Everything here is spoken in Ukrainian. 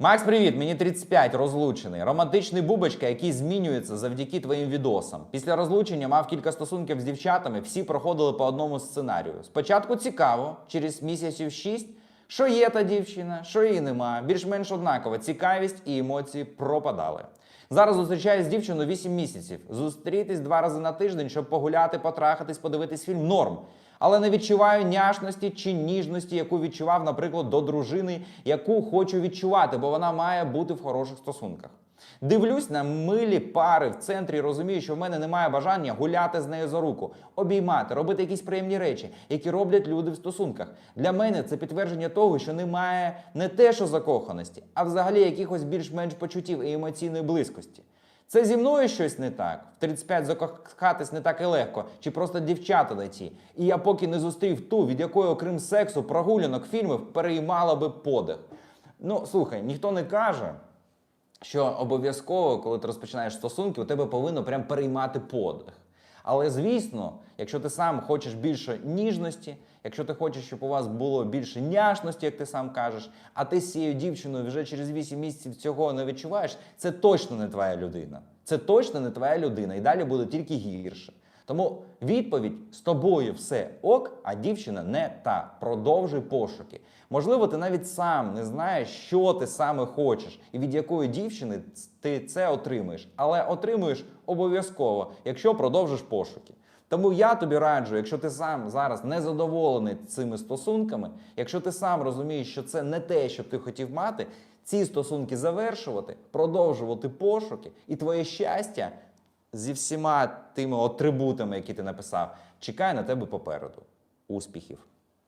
Макс, привіт! Мені 35, розлучений. Романтичний бубочка, який змінюється завдяки твоїм відосам. Після розлучення мав кілька стосунків з дівчатами, всі проходили по одному сценарію. Спочатку цікаво, через місяців 6, що є та дівчина, що її нема. Більш-менш однаково, цікавість і емоції пропадали. Зараз зустрічаюсь з дівчиною 8 місяців. Зустрітись два рази на тиждень, щоб погуляти, потрахатись, подивитись фільм норм. Але не відчуваю няшності чи ніжності, яку відчував, наприклад, до дружини, яку хочу відчувати, бо вона має бути в хороших стосунках. Дивлюсь на милі пари в центрі, розумію, що в мене немає бажання гуляти з нею за руку, обіймати, робити якісь приємні речі, які роблять люди в стосунках. Для мене це підтвердження того, що немає не те, що закоханості, а взагалі якихось більш-менш почуттів і емоційної близькості. Це зі мною щось не так. В 35 закохатись не так і легко, чи просто дівчата не ті. І я поки не зустрів ту, від якої, окрім сексу, прогулянок, фільмів переймала би подих. Ну, слухай, ніхто не каже, що обов'язково, коли ти розпочинаєш стосунки, у тебе повинно прям переймати подих. Але звісно, якщо ти сам хочеш більше ніжності, якщо ти хочеш, щоб у вас було більше няшності, як ти сам кажеш, а ти з цією дівчиною вже через 8 місяців цього не відчуваєш, це точно не твоя людина. Це точно не твоя людина, і далі буде тільки гірше. Тому відповідь з тобою все ок, а дівчина не та. Продовжуй пошуки. Можливо, ти навіть сам не знаєш, що ти саме хочеш, і від якої дівчини ти це отримуєш. Але отримуєш обов'язково, якщо продовжиш пошуки. Тому я тобі раджу, якщо ти сам зараз не задоволений цими стосунками, якщо ти сам розумієш, що це не те, що ти хотів мати, ці стосунки завершувати, продовжувати пошуки, і твоє щастя зі всіма тими атрибутами, які ти написав, чекає на тебе попереду. Успіхів!